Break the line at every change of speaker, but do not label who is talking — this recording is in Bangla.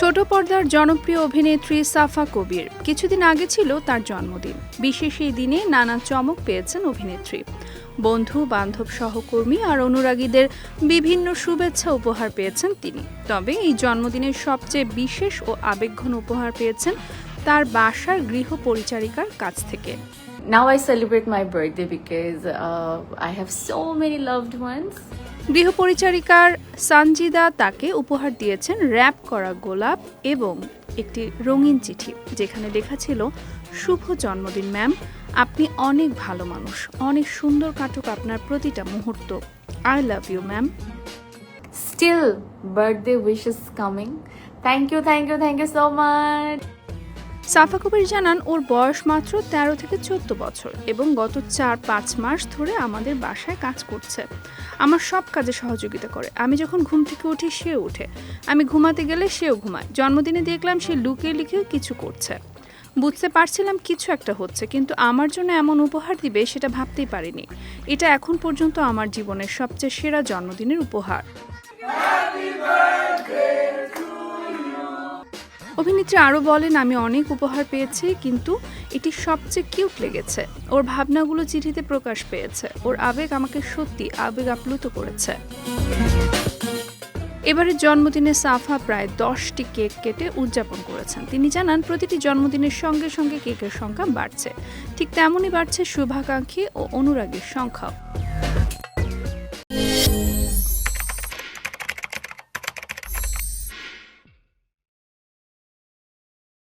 ছোট পর্দার জনপ্রিয় অভিনেত্রী সাফা কবির কিছুদিন আগে ছিল তার জন্মদিন। বিশেষ এই দিনে নানা চমক পেয়েছেন অভিনেত্রী। বন্ধু বান্ধব সহকর্মী আর অনুরাগীদের বিভিন্ন শুভেচ্ছা উপহার পেয়েছেন তিনি। তবে এই জন্মদিনের সবচেয়ে বিশেষ ও আবেগঘন উপহার পেয়েছেন তার বাসার গৃহ পরিচারিকার কাছ থেকে।
Now I celebrate my birthday because uh, I have so many loved ones.
গৃহ পরিচারিকার সানজিদা তাকে উপহার দিয়েছেন র্যাপ করা গোলাপ এবং একটি রঙিন চিঠি যেখানে লেখা ছিল শুভ জন্মদিন ম্যাম আপনি অনেক ভালো মানুষ। অনেক সুন্দর কাটুক আপনার প্রতিটা মুহূর্ত। I love you ma'am
Still, birthday wishes coming. Thank you, thank you, thank you so much.
Safa Kabir জানান ওর বয়স মাত্র তেরো থেকে চোদ্দ বছর এবং গত চার পাঁচ মাস ধরে আমাদের বাসায় কাজ করছে। আমার সব কাজে সহযোগিতা করে। আমি যখন ঘুম থেকে উঠি, সে উঠে। আমি ঘুমাতে গেলে সেও ঘুমায়। জন্মদিনে দেখলাম সে লুকিয়ে লুকিয়ে কিছু করছে। বুঝতে পারছিলাম কিছু একটা হচ্ছে, কিন্তু আমার জন্য এমন উপহার দিবে সেটা ভাবতেই পারিনি। এটা এখন পর্যন্ত আমার জীবনের সবচেয়ে সেরা জন্মদিনের উপহার। অভিনেত্রী আরও বলেন, আমি অনেক উপহার পেয়েছি, কিন্তু এটি সবচেয়ে কিউট লেগেছে। ওর ভাবনাগুলো চিঠিতে প্রকাশ পেয়েছে। ওর আবেগ আমাকে সত্যি আবেগ আপ্লুত করেছে। এবারে জন্মদিনে সাফা প্রায় দশটি কেক কেটে উদযাপন করেছেন। তিনি জানান, প্রতিটি জন্মদিনের সঙ্গে সঙ্গে কেকের সংখ্যা বাড়ছে। ঠিক তেমনই বাড়ছে শুভাকাঙ্ক্ষী ও অনুরাগীর সংখ্যাও।